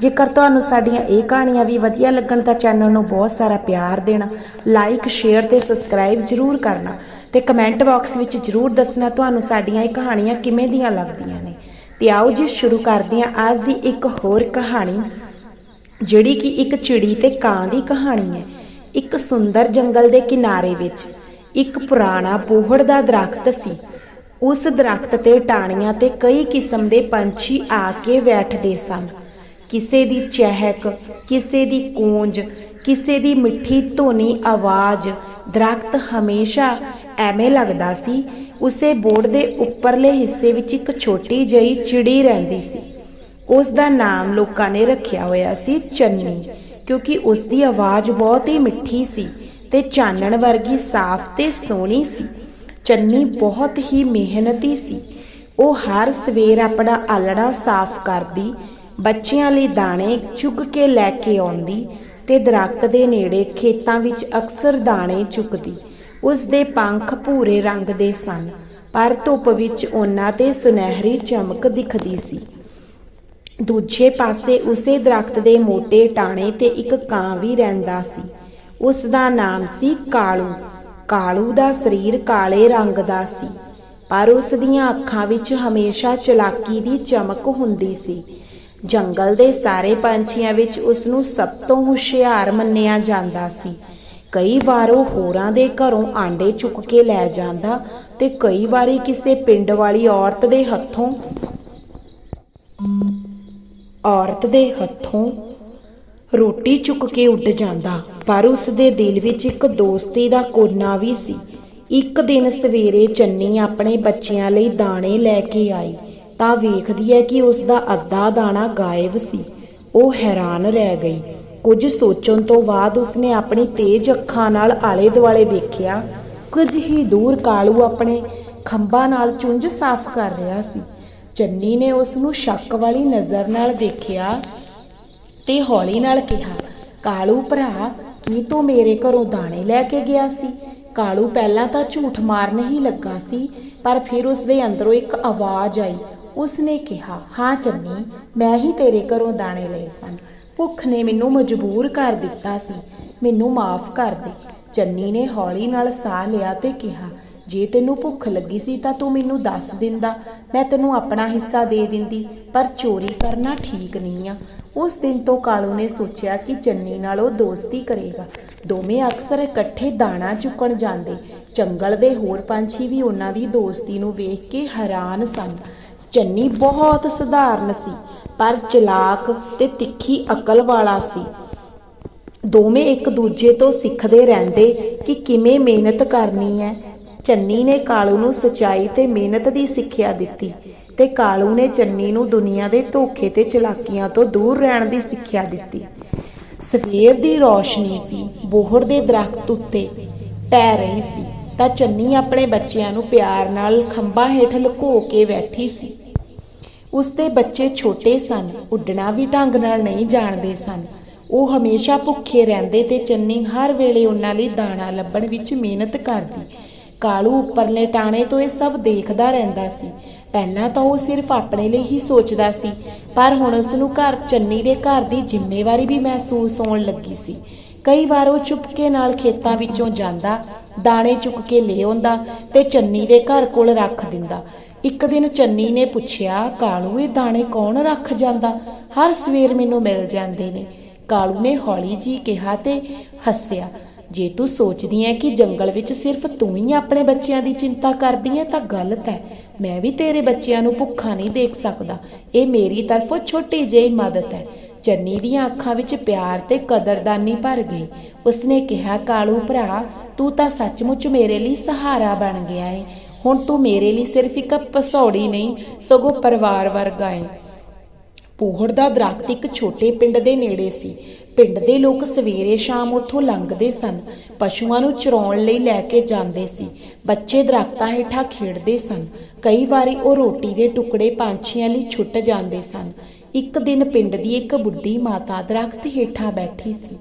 ਜੇਕਰ ਤੁਹਾਨੂੰ ਸਾਡੀਆਂ ਇਹ ਕਹਾਣੀਆਂ ਵੀ ਵਧੀਆ ਲੱਗਣ ਤਾਂ ਚੈਨਲ ਨੂੰ ਬਹੁਤ ਸਾਰਾ ਪਿਆਰ ਦੇਣਾ ਲਾਈਕ ਸ਼ੇਅਰ ਤੇ ਸਬਸਕ੍ਰਾਈਬ ਜ਼ਰੂਰ ਕਰਨਾ ਤੇ ਕਮੈਂਟ ਬਾਕਸ ਵਿੱਚ ਜ਼ਰੂਰ ਦੱਸਣਾ ਤੁਹਾਨੂੰ ਸਾਡੀਆਂ ਇਹ ਕਹਾਣੀਆਂ ਕਿਵੇਂ ਦੀਆਂ ਲੱਗਦੀਆਂ ਨੇ। ਤੇ ਆਓ ਜੀ ਸ਼ੁਰੂ ਕਰਦੇ ਹਾਂ ਅੱਜ ਦੀ ਇੱਕ ਹੋਰ ਕਹਾਣੀ, ਜਿਹੜੀ ਕਿ ਇੱਕ ਚਿੜੀ ਤੇ ਕਾਂ ਦੀ ਕਹਾਣੀ ਹੈ। ਇੱਕ ਸੁੰਦਰ ਜੰਗਲ ਦੇ ਕਿਨਾਰੇ ਵਿੱਚ ਇੱਕ ਪੁਰਾਣਾ ਬੋਹੜ ਦਾ ਦਰਖਤ ਸੀ। ਉਸ ਦਰਖਤ ਤੇ ਟਾਣੀਆਂ ਤੇ ਕਈ ਕਿਸਮ ਦੇ ਪੰਛੀ ਆ ਕੇ ਬੈਠਦੇ ਸਨ। ਕਿਸੇ ਦੀ ਚਹਿਕ, ਕਿਸੇ ਦੀ ਗੂੰਜ ਕਿਸੇ ਦੀ ਮਿੱਠੀ ਧੁਨੀ ਆਵਾਜ਼, ਦਰਖਤ ਹਮੇਸ਼ਾ ਐਵੇਂ ਲੱਗਦਾ ਸੀ, ਉਸੇ ਬੋਰਡ ਦੇ ਉੱਪਰਲੇ ਹਿੱਸੇ ਵਿੱਚ ਇੱਕ ਛੋਟੀ ਜਿਹੀ ਚਿੜੀ ਰਹਿੰਦੀ ਸੀ। ਉਸ ਦਾ ਨਾਮ ਲੋਕਾਂ ਨੇ ਰੱਖਿਆ ਹੋਇਆ ਸੀ ਚੰਨੀ, ਕਿਉਂਕਿ ਉਸ ਦੀ ਆਵਾਜ਼ ਬਹੁਤ ਹੀ ਮਿੱਠੀ ਸੀ ਤੇ ਚਾਨਣ ਵਰਗੀ ਸਾਫ਼ ਤੇ ਸੋਹਣੀ ਸੀ। ਚੰਨੀ ਬਹੁਤ ਹੀ ਮਿਹਨਤੀ ਸੀ। ਉਹ ਹਰ ਸਵੇਰ ਆਪਣਾ ਆਲਣਾ ਸਾਫ਼ ਕਰਦੀ ਬੱਚਿਆਂ ਲਈ ਦਾਣੇ ਚੁੱਕ ਕੇ ਲੈ ਕੇ ਆਉਂਦੀ ਤੇ ਦਰਖਤ ਦੇ ਨੇੜੇ ਖੇਤਾਂ ਵਿੱਚ ਅਕਸਰ ਦਾਣੇ ਚੁੱਕਦੀ। ਉਸ ਦੇ ਪੰਖ ਭੂਰੇ ਰੰਗ ਦੇ ਸਨ, ਪਰ ਧੁੱਪ ਵਿੱਚ ਉਹਨਾਂ ਤੇ ਸੁਨਹਿਰੀ ਚਮਕ ਦਿਖਦੀ ਸੀ। ਦੂਜੇ ਪਾਸੇ ਉਸੇ ਦਰਖਤ ਦੇ ਮੋਟੇ ਟਾਣੇ ਤੇ ਇੱਕ ਕਾਂ ਵੀ ਰਹਿੰਦਾ ਸੀ। ਉਸ ਦਾ ਨਾਮ ਸੀ ਕਾਲੂ। ਕਾਲੂ ਦਾ ਸਰੀਰ ਕਾਲੇ ਰੰਗ ਦਾ ਸੀ, ਪਰ ਉਸ ਦੀਆਂ ਅੱਖਾਂ ਵਿੱਚ ਹਮੇਸ਼ਾ ਚਲਾਕੀ ਦੀ ਚਮਕ ਹੁੰਦੀ ਸੀ। ਜੰਗਲ ਦੇ ਸਾਰੇ ਪੰਛੀਆਂ ਵਿੱਚ ਉਸ ਨੂੰ ਸਭ ਤੋਂ ਹੁਸ਼ਿਆਰ ਮੰਨਿਆ ਜਾਂਦਾ ਸੀ। ਕਈ ਵਾਰ ਉਹ ਹੋਰਾਂ ਦੇ ਘਰੋਂ ਆਂਡੇ ਚੁੱਕ ਕੇ ਲੈ ਜਾਂਦਾ ਤੇ ਕਈ ਵਾਰੀ ਕਿਸੇ ਪਿੰਡ ਵਾਲੀ ਔਰਤ ਦੇ ਹੱਥੋਂ ਔਰਤ ਦੇ ਹੱਥੋਂ ਰੋਟੀ ਚੁੱਕ ਕੇ ਉੱਡ ਜਾਂਦਾ। ਪਰ ਉਸ ਦੇ ਦਿਲ ਵਿੱਚ ਇੱਕ ਦੋਸਤੀ ਦਾ ਕੋਨਾ ਵੀ ਸੀ। ਇੱਕ ਦਿਨ ਸਵੇਰੇ ਚੰਨੀ ਆਪਣੇ ਬੱਚਿਆਂ ਲਈ ਦਾਣੇ ਲੈ ਕੇ ਆਈ। ਤਾਂ ਵੇਖਦੀ ਹੈ ਕਿ ਉਸ ਦਾ ਅੱਧਾ ਦਾਣਾ ਗਾਇਬ ਸੀ। ਉਹ ਹੈਰਾਨ ਰਹਿ ਗਈ। ਕੁਝ ਸੋਚਣ ਤੋਂ ਬਾਅਦ ਉਸਨੇ ਆਪਣੀ ਤੇਜ਼ ਅੱਖਾਂ ਨਾਲ ਆਲੇ ਦੁਆਲੇ ਵੇਖਿਆ। ਕੁਝ ਹੀ ਦੂਰ ਕਾਲੂ ਆਪਣੇ ਖੰਭਾਂ ਨਾਲ ਚੁੰਝ ਸਾਫ਼ ਕਰ ਰਿਹਾ ਸੀ। ਚੰਨੀ ਨੇ ਉਸ ਨੂੰ ਸ਼ੱਕ ਵਾਲੀ ਨਜ਼ਰ ਨਾਲ ਦੇਖਿਆ ਤੇ ਹੌਲੀ ਨਾਲ ਕਿਹਾ, ਕਾਲੂ ਭਰਾ, ਕੀ ਤੂੰ ਮੇਰੇ ਘਰੋਂ ਦਾਣੇ ਲੈ ਕੇ ਗਿਆ ਸੀ? ਕਾਲੂ ਪਹਿਲਾਂ ਤਾਂ ਝੂਠ ਮਾਰਨ ਹੀ ਲੱਗਾ ਸੀ, ਪਰ ਫਿਰ ਉਸ ਦੇ ਅੰਦਰੋਂ ਇੱਕ ਆਵਾਜ਼ ਆਈ। ਉਸਨੇ ਕਿਹਾ, ਹਾਂ ਚੰਨੀ, ਮੈਂ ਹੀ ਤੇਰੇ ਘਰੋਂ ਦਾਣੇ ਲਏ ਸਨ। ਭੁੱਖ ਨੇ ਮੈਨੂੰ ਮਜਬੂਰ ਕਰ ਦਿੱਤਾ ਸੀ। ਮੈਨੂੰ ਮਾਫ ਕਰ ਦੇ। ਚੰਨੀ ਨੇ ਹੌਲੀ ਨਾਲ ਸਾਹ ਲਿਆ ਤੇ ਕਿਹਾ, ਜੇ ਤੈਨੂੰ ਭੁੱਖ ਲੱਗੀ ਸੀ ਤਾਂ ਤੂੰ ਮੈਨੂੰ ਦੱਸ ਦਿੰਦਾ। ਮੈਂ ਤੈਨੂੰ ਆਪਣਾ ਹਿੱਸਾ ਦੇ ਦਿੰਦੀ, ਪਰ ਚੋਰੀ ਕਰਨਾ ਠੀਕ ਨਹੀਂ ਆ। ਉਸ ਦਿਨ ਤੋਂ ਕਾਲੂ ਨੇ ਸੋਚਿਆ ਕਿ ਚੰਨੀ ਨਾਲ ਉਹ ਦੋਸਤੀ ਕਰੇਗਾ। ਦੋਵੇਂ ਅਕਸਰ ਇਕੱਠੇ ਦਾਣਾ ਚੁੱਕਣ ਜਾਂਦੇ। ਜੰਗਲ ਦੇ ਹੋਰ ਪੰਛੀ ਵੀ ਉਹਨਾਂ ਦੀ ਦੋਸਤੀ ਨੂੰ ਵੇਖ ਕੇ ਹੈਰਾਨ ਸਨ। ਚੰਨੀ ਬਹੁਤ ਸਧਾਰਨ ਸੀ, ਪਰ ਚਲਾਕ ਤੇ ਤਿੱਖੀ ਅਕਲ ਵਾਲਾ ਸੀ। ਦੋਵੇਂ ਇੱਕ ਦੂਜੇ ਤੋਂ ਸਿੱਖਦੇ ਰਹਿੰਦੇ ਕਿ ਕਿਵੇਂ ਮਿਹਨਤ ਕਰਨੀ ਹੈ। ਚੰਨੀ ਨੇ ਕਾਲੂ ਨੂੰ ਸਚਾਈ ਤੇ ਮਿਹਨਤ ਦੀ ਸਿੱਖਿਆ ਦਿੱਤੀ ਤੇ ਕਾਲੂ ਨੇ ਚੰਨੀ ਨੂੰ ਦੁਨੀਆ ਦੇ ਧੋਖੇ ਤੇ ਚਲਾਕੀਆਂ ਤੋਂ ਦੂਰ ਰਹਿਣ ਦੀ ਸਿੱਖਿਆ ਦਿੱਤੀ। ਸਵੇਰ ਦੀ ਰੌਸ਼ਨੀ ਸੀ, ਬੋਹੜ ਦੇ ਦਰਖਤ ਉੱਤੇ ਪੈ ਰਹੀ ਸੀ। ਤਾਂ ਚੰਨੀ ਆਪਣੇ ਬੱਚਿਆਂ ਨੂੰ ਪਿਆਰ ਨਾਲ ਖੰਭਾਂ ਹੇਠ ਲੁਕੋ ਕੇ ਬੈਠੀ ਸੀ। ਉਸ ਦੇ ਬੱਚੇ ਛੋਟੇ ਸਨ, ਉੱਡਣਾ ਵੀ ਢੰਗ ਨਾਲ ਨਹੀਂ ਜਾਣਦੇ ਸਨ। ਉਹ ਹਮੇਸ਼ਾ ਭੁੱਖੇ ਰਹਿੰਦੇ ਤੇ ਚੰਨੀ ਹਰ ਵੇਲੇ ਉਹਨਾਂ ਲਈ ਦਾਣਾ ਲੱਭਣ ਵਿੱਚ ਮਿਹਨਤ ਕਰਦੀ। ਕਾਲੂ ਉੱਪਰਲੇ ਟਾਣੇ ਤੋਂ ਇਹ ਸਭ ਦੇਖਦਾ ਰਹਿੰਦਾ ਸੀ। ਪਹਿਲਾਂ ਤਾਂ ਉਹ ਸਿਰਫ ਆਪਣੇ ਲਈ ਹੀ ਸੋਚਦਾ ਸੀ, ਪਰ ਹੁਣ ਉਸ ਨੂੰ ਘਰ ਚੰਨੀ ਦੇ ਘਰ ਦੀ ਜ਼ਿੰਮੇਵਾਰੀ ਵੀ ਮਹਿਸੂਸ ਹੋਣ ਲੱਗੀ ਸੀ। ਕਈ ਵਾਰ ਉਹ ਚੁੱਪਕੇ ਨਾਲ ਖੇਤਾਂ ਵਿੱਚੋਂ ਜਾਂਦਾ, ਦਾਣੇ ਚੁੱਕ ਕੇ ਲੈ ਆਉਂਦਾ ਤੇ ਚੰਨੀ ਦੇ ਘਰ ਕੋਲ ਰੱਖ ਦਿੰਦਾ। ਇੱਕ ਦਿਨ ਚੰਨੀ ਨੇ ਪੁੱਛਿਆ, ਕਾਲੂ, ਇਹ ਦਾਣੇ ਕੌਣ ਰੱਖ ਜਾਂਦਾ? ਹਰ ਸਵੇਰ ਮੈਨੂੰ ਮਿਲ ਜਾਂਦੇ ਨੇ। ਕਾਲੂ ਨੇ ਹੌਲੀ ਜੀ ਕਿਹਾ ਤੇ ਹੱਸਿਆ, ਜੇ ਤੂੰ ਸੋਚਦੀ ਹੈ ਕਿ ਜੰਗਲ ਵਿੱਚ ਸਿਰਫ ਤੂੰ ਹੀ ਆਪਣੇ ਬੱਚਿਆਂ ਦੀ ਚਿੰਤਾ ਕਰਦੀ ਹੈ ਤਾਂ ਗਲਤ ਹੈ ਮੈਂ ਵੀ ਤੇਰੇ ਬੱਚਿਆਂ ਨੂੰ ਭੁੱਖਾ ਨਹੀਂ ਦੇਖ ਸਕਦਾ। ਇਹ ਮੇਰੀ ਤਰਫੋਂ ਛੋਟੀ ਜਿਹੀ ਮਦਦ ਹੈ ਚੰਨੀ ਦੀਆਂ ਅੱਖਾਂ ਵਿੱਚ ਪਿਆਰ ਤੇ ਕਦਰਦਾਨੀ ਭਰ ਗਈ। ਉਸਨੇ ਕਿਹਾ, ਕਾਲੂ ਭਰਾ, ਤੂੰ ਤਾਂ ਸੱਚਮੁੱਚ ਮੇਰੇ ਲਈ ਸਹਾਰਾ ਬਣ ਗਿਆ ਹੈ ਹੁਣ ਤੂੰ ਮੇਰੇ ਲਈ ਸਿਰਫ ਇੱਕ ਪਸੌੜੀ ਨਹੀਂ, ਸਗੋਂ ਪਰਿਵਾਰ ਵਰਗਾ ਹੈ ਪੋਹੜ ਦਾ ਦਰਖਤ ਇੱਕ ਛੋਟੇ ਪਿੰਡ ਦੇ ਨੇੜੇ ਸੀ। ਪਿੰਡ ਦੇ ਲੋਕ ਸਵੇਰੇ ਸ਼ਾਮ ਉੱਥੋਂ ਲੰਘਦੇ ਸਨ। ਪਸ਼ੂਆਂ ਨੂੰ ਚਰਾਉਣ ਲਈ ਲੈ ਕੇ ਜਾਂਦੇ ਸੀ। ਬੱਚੇ ਦਰਖਤਾਂ ਹੇਠਾਂ ਖੇਡਦੇ ਸਨ। ਕਈ ਵਾਰੀ ਉਹ ਰੋਟੀ ਦੇ ਟੁਕੜੇ ਪੰਛੀਆਂ ਲਈ ਛੁੱਟ ਜਾਂਦੇ ਸਨ। ਇੱਕ ਦਿਨ ਪਿੰਡ ਦੀ ਇੱਕ ਬੁੱਢੀ ਮਾਤਾ ਦਰਖਤ ਹੇਠਾਂ ਬੈਠੀ ਸੀ।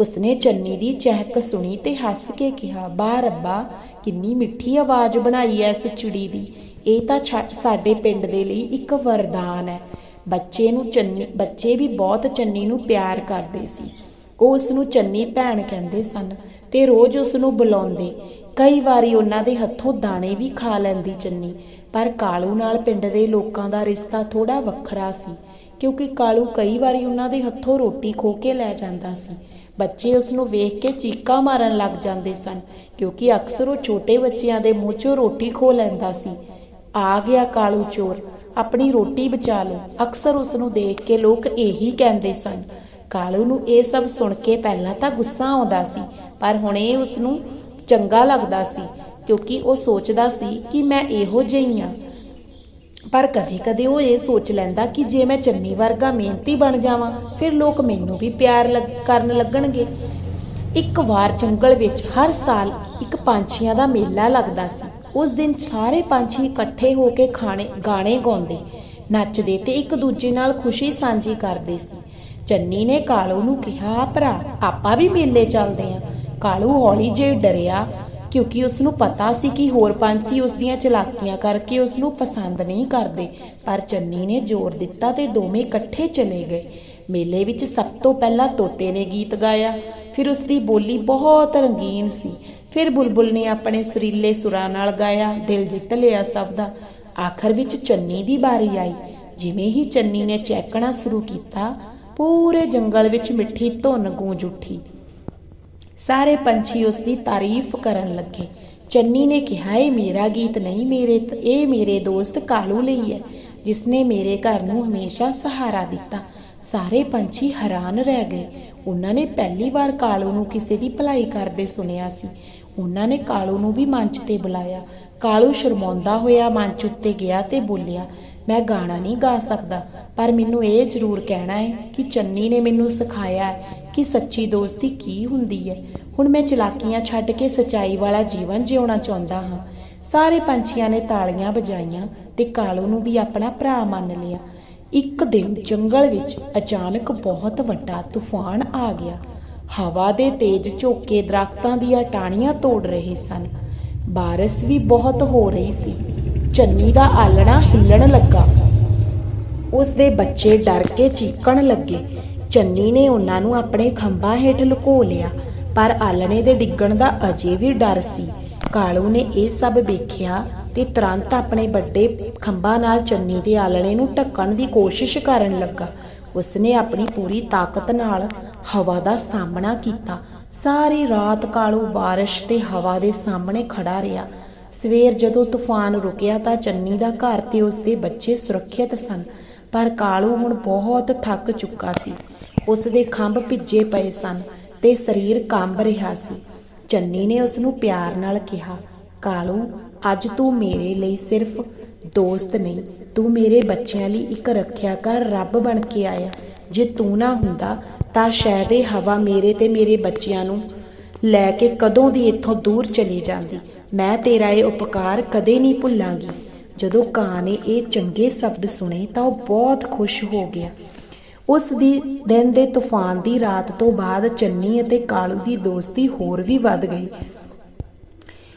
ਉਸਨੇ ਚੰਨੀ ਦੀ ਚਹਿਕ ਸੁਣੀ ਤੇ ਹੱਸ ਕੇ ਕਿਹਾ, ਬਾ ਰੱਬਾ, ਕਿੰਨੀ ਮਿੱਠੀ ਆਵਾਜ਼ ਬਣਾਈ ਐ ਇਸ ਚਿੜੀ ਦੀ। ਇਹ ਤਾਂ ਸਾਡੇ ਪਿੰਡ ਦੇ ਲਈ ਇੱਕ ਵਰਦਾਨ ਹੈ ਬੱਚੇ ਨੂੰ ਚੰਨੀ, ਬੱਚੇ ਵੀ ਬਹੁਤ ਚੰਨੀ ਨੂੰ ਪਿਆਰ ਕਰਦੇ ਸੀ। ਉਹ ਉਸ ਨੂੰ ਚੰਨੀ ਭੈਣ ਕਹਿੰਦੇ ਸਨ ਤੇ ਰੋਜ਼ ਉਸ ਨੂੰ ਬੁਲਾਉਂਦੇ। ਕਈ ਵਾਰੀ ਉਹਨਾਂ ਦੇ ਹੱਥੋਂ ਦਾਣੇ ਵੀ ਖਾ ਲੈਂਦੀ ਚੰਨੀ, ਪਰ ਕਾਲੂ ਨਾਲ ਪਿੰਡ ਦੇ ਲੋਕਾਂ ਦਾ ਰਿਸ਼ਤਾ ਥੋੜਾ ਵੱਖਰਾ ਸੀ। ਕਿਉਂਕਿ ਕਾਲੂ ਕਈ ਵਾਰੀ ਉਹਨਾਂ ਦੇ ਹੱਥੋਂ ਰੋਟੀ ਖੋ ਕੇ ਲੈ ਜਾਂਦਾ ਸੀ। ਬੱਚੇ ਉਸ ਨੂੰ ਵੇਖ ਕੇ ਚੀਕਾਂ ਮਾਰਨ ਲੱਗ ਜਾਂਦੇ ਸਨ, ਕਿਉਂਕਿ ਅਕਸਰ ਉਹ ਛੋਟੇ ਬੱਚਿਆਂ ਦੇ ਮੂੰਹ 'ਚੋਂ ਰੋਟੀ ਖੋ ਲੈਂਦਾ ਸੀ। ਆ ਗਿਆ ਕਾਲੂ ਚੋਰ, ਆਪਣੀ ਰੋਟੀ ਬਚਾ ਲਓ। ਅਕਸਰ ਉਸ ਨੂੰ ਦੇਖ ਕੇ ਲੋਕ ਇਹੀ ਕਹਿੰਦੇ ਸਨ। ਕਾਲੂ ਨੂੰ ਇਹ ਸਭ ਸੁਣ ਕੇ ਪਹਿਲਾਂ ਤਾਂ ਗੁੱਸਾ ਆਉਂਦਾ ਸੀ, ਪਰ ਹੁਣ ਇਹ ਉਸ ਨੂੰ ਚੰਗਾ ਲੱਗਦਾ ਸੀ, ਕਿਉਂਕਿ ਉਹ ਸੋਚਦਾ ਸੀ ਕਿ ਮੈਂ ਇਹੋ ਜਿਹੀ ਹਾਂ। ਪਰ ਕਦੇ-ਕਦੇ ਉਹ ਇਹ ਸੋਚ ਲੈਂਦਾ ਕਿ ਜੇ ਮੈਂ ਚੰਨੀ ਵਰਗਾ ਮਿਹਨਤੀ ਬਣ ਜਾਵਾਂ, ਫਿਰ ਲੋਕ ਮੈਨੂੰ ਵੀ ਪਿਆਰ ਕਰਨ ਲੱਗਣਗੇ। ਇੱਕ ਵਾਰ ਜੰਗਲ ਵਿੱਚ ਹਰ ਸਾਲ ਇੱਕ ਪੰਛੀਆਂ ਦਾ ਮੇਲਾ ਲੱਗਦਾ ਸੀ। ਉਸ ਦਿਨ ਸਾਰੇ ਪੰਛੀ ਇਕੱਠੇ ਹੋ ਕੇ ਖਾਣੇ, ਗਾਣੇ ਗਾਉਂਦੇ, ਨੱਚਦੇ ਤੇ ਇੱਕ ਦੂਜੇ ਨਾਲ ਖੁਸ਼ੀ ਸਾਂਝੀ ਕਰਦੇ ਸੀ। ਚੰਨੀ ਨੇ ਕਾਲੂ ਨੂੰ ਕਿਹਾ, ਭਰਾ, ਆਪਾਂ ਵੀ ਮੇਲੇ ਚੱਲਦੇ ਆਂ। ਕਾਲੂ ਹੌਲੀ ਜਿਹੀ ਡਰਿਆ ਕਿਉਂਕਿ ਉਸ ਨੂੰ ਪਤਾ ਸੀ ਕਿ ਹੋਰ ਪੰਛੀ ਉਸ ਦੀਆਂ ਚਲਾਕੀਆਂ ਕਰਕੇ ਉਸ ਨੂੰ ਪਸੰਦ ਨਹੀਂ ਕਰਦੇ, ਪਰ ਚੰਨੀ ਨੇ ਜ਼ੋਰ ਦਿੱਤਾ ਤੇ ਦੋਵੇਂ ਇਕੱਠੇ ਚਲੇ ਗਏ। ਮੇਲੇ ਵਿੱਚ ਸਭ ਤੋਂ ਪਹਿਲਾਂ ਤੋਤੇ ਨੇ ਗੀਤ ਗਾਇਆ, ਫਿਰ ਉਸ ਦੀ ਬੋਲੀ ਬਹੁਤ ਰੰਗੀਨ ਸੀ, ਫਿਰ ਬੁਲਬੁਲ ਨੇ ਆਪਣੇ ਸੁਰੀਲੇ ਸੁਰਾਂ ਨਾਲ ਗਾਇਆ, ਦਿਲ ਜਿੱਤ ਲਿਆ ਸਭ ਦਾ। ਆਖਰ ਵਿੱਚ ਚੰਨੀ ਦੀ ਵਾਰੀ ਆਈ। ਜਿਵੇਂ ਹੀ ਚੰਨੀ ਨੇ ਚਹਿਕਣਾ ਸ਼ੁਰੂ ਕੀਤਾ, ਪੂਰੇ ਜੰਗਲ ਵਿੱਚ ਮਿੱਠੀ ਧੁਨ ਗੂੰਜ ਉੱਠੀ। ਸਾਰੇ ਪੰਛੀ ਉਸ ਦੀ ਤਾਰੀਫ ਕਰਨ ਲੱਗੇ। ਚੰਨੀ ਨੇ ਕਿਹਾ, ਇਹ ਮੇਰਾ ਗੀਤ ਨਹੀਂ, ਮੇਰੇ ਇਹ ਮੇਰੇ ਦੋਸਤ ਕਾਲੂ ਲਈ ਹੈ ਜਿਸ ਨੇ ਮੇਰੇ ਘਰ ਨੂੰ ਹਮੇਸ਼ਾ ਸਹਾਰਾ ਦਿੱਤਾ। ਸਾਰੇ ਪੰਛੀ ਹੈਰਾਨ ਰਹਿ ਗਏ। ਉਹਨਾਂ ਨੇ ਪਹਿਲੀ ਵਾਰ ਕਾਲੂ ਨੂੰ ਕਿਸੇ ਦੀ ਭਲਾਈ ਕਰਦੇ ਸੁਣਿਆ ਸੀ। ਉਹਨਾਂ ਨੇ ਕਾਲੂ ਨੂੰ ਵੀ ਮੰਚ ਤੇ ਬੁਲਾਇਆ। ਕਾਲੂ ਸ਼ਰਮਾਉਂਦਾ ਹੋਇਆ ਮੰਚ ਉੱਤੇ ਗਿਆ ਤੇ ਬੋਲਿਆ, ਮੈਂ ਗਾਣਾ ਨਹੀਂ ਗਾ ਸਕਦਾ, ਪਰ ਮੈਨੂੰ ਇਹ ਜ਼ਰੂਰ ਕਹਿਣਾ ਹੈ ਕਿ ਚੰਨੀ ਨੇ ਮੈਨੂੰ ਸਿਖਾਇਆ ਹੈ ਕਿ ਸੱਚੀ ਦੋਸਤੀ ਕੀ ਹੁੰਦੀ ਹੈ। ਹੁਣ ਮੈਂ ਚਲਾਕੀਆਂ ਛੱਡ ਕੇ ਸਚਾਈ ਵਾਲਾ ਜੀਵਨ ਜਿਉਣਾ ਚਾਹੁੰਦਾ ਹਾਂ। ਸਾਰੇ ਪੰਛੀਆਂ ਨੇ ਤਾਲੀਆਂ ਵਜਾਈਆਂ ਤੇ ਕਾਲੂ ਨੂੰ ਵੀ ਆਪਣਾ ਭਰਾ ਮੰਨ ਲਿਆ। ਇੱਕ ਦਿਨ ਜੰਗਲ ਵਿੱਚ ਅਚਾਨਕ ਬਹੁਤ ਵੱਡਾ ਤੂਫਾਨ ਆ ਗਿਆ। ਹਵਾ ਦੇ ਤੇਜ਼ ਝੋਕੇ ਦਰਖਤਾਂ ਦੀਆਂ ਟਾਹਣੀਆਂ ਤੋੜ ਰਹੇ ਸਨ। ਬਾਰਿਸ਼ ਵੀ ਬਹੁਤ ਹੋ ਰਹੀ ਸੀ। ਚੰਨੀ ਦਾ ਆਲਣਾ ਹਿੱਲਣ ਲੱਗਾ। ਉਸ ਦੇ ਬੱਚੇ ਡਰ ਕੇ ਚੀਕਣ ਲੱਗੇ। ਚੰਨੀ ਨੇ ਉਹਨਾਂ ਨੂੰ ਆਪਣੇ ਖੰਭਾਂ ਹੇਠ ਲੁਕੋ ਲਿਆ, ਪਰ ਆਲਣੇ ਦੇ ਡਿੱਗਣ ਦਾ ਅਜੇ ਵੀ ਡਰ ਸੀ। ਕਾਲੂ ਨੇ ਇਹ ਸਭ ਵੇਖਿਆ ਤੇ ਤੁਰੰਤ ਆਪਣੇ ਵੱਡੇ ਖੰਭਾਂ ਨਾਲ ਚੰਨੀ ਦੇ ਆਲਣੇ ਨੂੰ ਢੱਕਣ ਦੀ ਕੋਸ਼ਿਸ਼ ਕਰਨ ਲੱਗਾ। ਉਸਨੇ ਆਪਣੀ ਪੂਰੀ ਤਾਕਤ ਨਾਲ ਹਵਾ ਦਾ ਸਾਹਮਣਾ ਕੀਤਾ। ਸਾਰੀ ਰਾਤ ਕਾਲੂ ਬਾਰਿਸ਼ ਤੇ ਹਵਾ ਦੇ ਸਾਹਮਣੇ ਖੜਾ ਰਿਹਾ। ਸਵੇਰ ਜਦੋਂ ਤੂਫਾਨ ਰੁਕਿਆ ਤਾਂ ਚੰਨੀ ਦਾ ਘਰ ਤੇ ਉਸ ਦੇ ਬੱਚੇ ਸੁਰੱਖਿਅਤ ਸਨ, ਪਰ ਕਾਲੂ ਹੁਣ ਬਹੁਤ ਥੱਕ ਚੁੱਕਾ ਸੀ। ਉਸ ਦੇ ਖੰਭ ਭਿੱਜੇ ਪਏ ਸਨ ਤੇ ਸਰੀਰ ਕੰਬ ਰਿਹਾ ਸੀ। ਚੰਨੀ ਨੇ ਉਸ ਨੂੰ ਪਿਆਰ ਨਾਲ ਕਿਹਾ, ਕਾਲੂ, ਅੱਜ ਤੂੰ ਮੇਰੇ ਲਈ ਸਿਰਫ ਦੋਸਤ ਨਹੀਂ, ਤੂੰ ਮੇਰੇ ਬੱਚਿਆਂ ਲਈ ਇੱਕ ਰੱਖਿਆ ਕਰ ਰੱਬ ਬਣ ਕੇ ਆਇਆ। ਜੇ ਤੂੰ ਨਾ ਹੁੰਦਾ ਤਾਂ ਸ਼ਾਇਦ ਇਹ ਹਵਾ ਮੇਰੇ ਤੇ ਮੇਰੇ ਬੱਚਿਆਂ ਨੂੰ ਲੈ ਕੇ ਕਦੋਂ ਦੀ ਇੱਥੋਂ ਦੂਰ ਚਲੀ ਜਾਂਦੀ। ਮੈਂ ਤੇਰਾ ਇਹ ਉਪਕਾਰ ਕਦੇ ਨਹੀਂ ਭੁੱਲਾਂਗੀ। ਜਦੋਂ ਕਾਂ ਨੇ ਇਹ ਚੰਗੇ ਸ਼ਬਦ ਸੁਣੇ ਤਾਂ ਉਹ ਬਹੁਤ ਖੁਸ਼ ਹੋ ਗਿਆ। ਉਸ ਦੀ ਦਿਨ ਦੇ ਤੂਫਾਨ ਦੀ ਰਾਤ ਤੋਂ ਬਾਅਦ ਚੰਨੀ ਅਤੇ ਕਾਲੂ ਦੀ ਦੋਸਤੀ ਹੋਰ ਵੀ ਵੱਧ ਗਈ।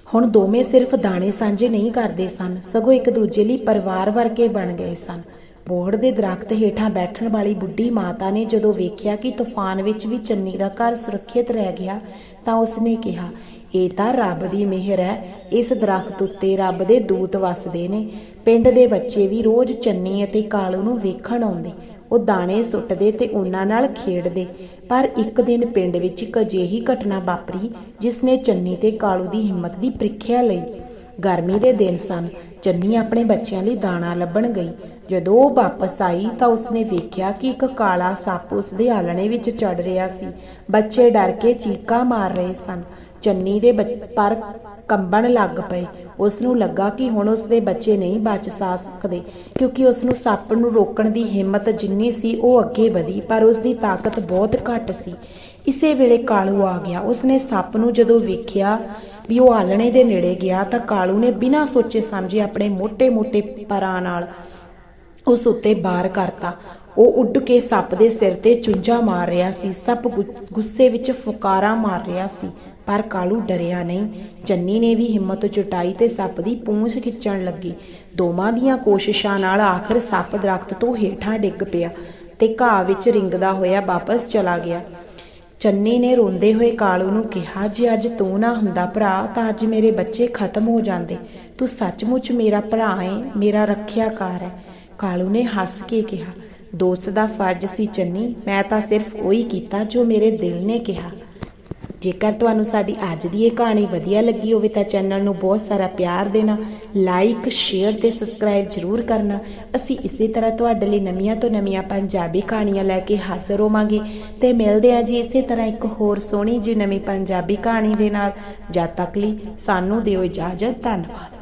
ਹੁਣ ਦੋਵੇਂ ਸਿਰਫ ਦਾਣੇ ਸਾਂਝੇ ਨਹੀਂ ਕਰਦੇ ਸਨ, ਸਗੋਂ ਇੱਕ ਦੂਜੇ ਲਈ ਪਰਿਵਾਰ ਵਰਗੇ ਬਣ ਗਏ ਸਨ। ਬੋਹੜ ਦੇ ਦਰਖਤ ਹੇਠਾਂ ਬੈਠਣ ਵਾਲੀ ਬੁੱਢੀ ਮਾਤਾ ਨੇ ਜਦੋਂ ਵੇਖਿਆ ਕਿ ਤੂਫਾਨ ਵਿੱਚ ਵੀ ਚੰਨੀ ਦਾ ਘਰ ਸੁਰੱਖਿਅਤ ਰਹਿ ਗਿਆ, ਤਾਂ ਉਸਨੇ ਕਿਹਾ, ਇਹ ਤਾਂ ਰੱਬ ਦੀ ਮਿਹਰ ਹੈ। ਇਸ ਦਰਖਤ ਉੱਤੇ ਰੱਬ ਦੇ ਦੂਤ ਵੱਸਦੇ ਨੇ। ਪਿੰਡ ਦੇ ਬੱਚੇ ਵੀ ਰੋਜ਼ ਚੰਨੀ ਅਤੇ ਕਾਲੂ ਨੂੰ ਵੇਖਣ ਆਉਂਦੇ। ਉਹ ਦਾਣੇ ਸੁੱਟਦੇ ਤੇ ਉਹਨਾਂ ਨਾਲ ਖੇਡਦੇ। ਪਰ ਇੱਕ ਦਿਨ ਪਿੰਡ ਵਿੱਚ ਇੱਕ ਅਜਿਹੀ ਘਟਨਾ ਵਾਪਰੀ ਜਿਸ ਨੇ ਚੰਨੀ ਤੇ ਕਾਲੂ ਦੀ ਹਿੰਮਤ ਦੀ ਪ੍ਰੀਖਿਆ ਲਈ। ਗਰਮੀ ਦੇ ਦਿਨ ਸਨ। ਚੰਨੀ ਆਪਣੇ ਬੱਚਿਆਂ ਲਈ ਦਾਣਾ ਲੱਭਣ ਗਈ। ਜਦੋਂ ਉਹ ਵਾਪਸ ਆਈ ਤਾਂ ਉਸਨੇ ਵੇਖਿਆ ਕਿ ਇੱਕ ਕਾਲਾ ਸੱਪ ਉਸਦੇ ਆਲਣੇ ਵਿੱਚ ਚੜ ਰਿਹਾ ਸੀ। ਬੱਚੇ ਡਰ ਕੇ ਚੀਕਾਂ ਮਾਰ ਰਹੇ ਸਨ। ਚੰਨੀ ਦੇ ਪਰ ਕੰਬਣ ਲੱਗ ਪਏ। ਉਸ ਨੂੰ ਲੱਗਾ ਕਿ ਹੁਣ ਉਸ ਦੇ ਬੱਚੇ ਨਹੀਂ ਬਚ ਸਕਦੇ, ਕਿਉਂਕਿ ਉਸ ਨੂੰ ਸੱਪ ਨੂੰ ਰੋਕਣ ਦੀ ਹਿੰਮਤ ਜਿੰਨੀ ਸੀ ਉਹ ਅੱਗੇ ਵਧੀ, ਪਰ ਉਸ ਦੀ ਤਾਕਤ ਬਹੁਤ ਘੱਟ ਸੀ। ਇਸੇ ਵੇਲੇ ਕਾਲੂ ਆ ਗਿਆ। ਉਸਨੇ ਸੱਪ ਨੂੰ ਜਦੋਂ ਵੇਖਿਆ ਵੀ ਉਹ ਆਲਣੇ ਦੇ ਨੇੜੇ ਗਿਆ ਤਾਂ ਕਾਲੂ ਨੇ ਬਿਨਾਂ ਸੋਚੇ ਸਮਝੇ ਆਪਣੇ ਮੋٹے-ਮੋٹے ਪਰਾਂ ਨਾਲ ਉਸ ਉੱਤੇ ਬਾਰ ਕਰਤਾ। ਉਹ ਉੱਡ ਕੇ ਸੱਪ ਦੇ ਸਿਰ ਤੇ ਚੁੰਝਾ ਮਾਰ ਰਿਹਾ ਸੀ। ਸੱਪ ਗੁੱਸੇ ਵਿੱਚ ਫੁਕਾਰਾ ਮਾਰ ਰਿਹਾ ਸੀ, ਪਰ ਕਾਲੂ ਡਰਿਆ ਨਹੀਂ। ਚੰਨੀ ਨੇ ਵੀ ਹਿੰਮਤ ਚੁਟਾਈ ਤੇ ਸੱਪ ਦੀ ਪੂੰਛ ਖਿੱਚਣ ਲੱਗੀ। ਦੋਵਾਂ ਦੀਆਂ ਕੋਸ਼ਿਸ਼ਾਂ ਨਾਲ ਆਖਰ ਸੱਪ ਦਰਖਤ ਤੋਂ ਹੇਠਾਂ ਡਿੱਗ ਪਿਆ ਤੇ ਘਾਹ ਵਿੱਚ ਰਿੰਗਦਾ ਹੋਇਆ ਵਾਪਸ ਚਲਾ ਗਿਆ। ਚੰਨੀ ਨੇ ਰੋਂਦੇ ਹੋਏ ਕਾਲੂ ਨੂੰ ਕਿਹਾ, ਜੇ ਅੱਜ ਤੂੰ ਨਾ ਹੁੰਦਾ ਭਰਾ, ਤਾਂ ਅੱਜ ਮੇਰੇ ਬੱਚੇ ਖਤਮ ਹੋ ਜਾਂਦੇ। ਤੂੰ ਸੱਚਮੁੱਚ ਮੇਰਾ ਭਰਾ ਹੈ ਮੇਰਾ ਰੱਖਿਆਕਾਰ ਹੈ ਕਾਲੂ ਨੇ ਹੱਸ ਕੇ ਕਿਹਾ, ਦੋਸਤ ਦਾ ਫਰਜ਼ ਸੀ ਚੰਨੀ, ਮੈਂ ਤਾਂ ਸਿਰਫ ਉਹੀ ਕੀਤਾ ਜੋ ਮੇਰੇ ਦਿਲ ਨੇ ਕਿਹਾ। ਜੇਕਰ ਤੁਹਾਨੂੰ ਸਾਡੀ ਅੱਜ ਦੀ ਇਹ ਕਹਾਣੀ ਵਧੀਆ ਲੱਗੀ ਹੋਵੇ ਤਾਂ ਚੈਨਲ ਨੂੰ ਬਹੁਤ ਸਾਰਾ ਪਿਆਰ ਦੇਣਾ ਲਾਈਕ ਸ਼ੇਅਰ ਤੇ ਸਬਸਕ੍ਰਾਈਬ ਜ਼ਰੂਰ ਕਰਨਾ। ਅਸੀਂ ਇਸੇ ਤਰ੍ਹਾਂ ਤੁਹਾਡੇ ਲਈ ਨਵੀਆਂ ਤੋਂ ਨਵੀਆਂ ਪੰਜਾਬੀ ਕਹਾਣੀਆਂ ਲੈ ਕੇ ਹਾਜ਼ਰ ਹੋਵਾਂਗੇ ਤੇ ਮਿਲਦੇ ਹਾਂ ਜੀ ਇਸੇ ਤਰ੍ਹਾਂ ਇੱਕ ਹੋਰ ਸੋਹਣੀ ਜੀ ਨਵੀਂ ਪੰਜਾਬੀ ਕਹਾਣੀ ਦੇ ਨਾਲ। ਜਦ ਤੱਕ ਲਈ ਸਾਨੂੰ ਦਿਓ ਇਜਾਜ਼ਤ, ਧੰਨਵਾਦ।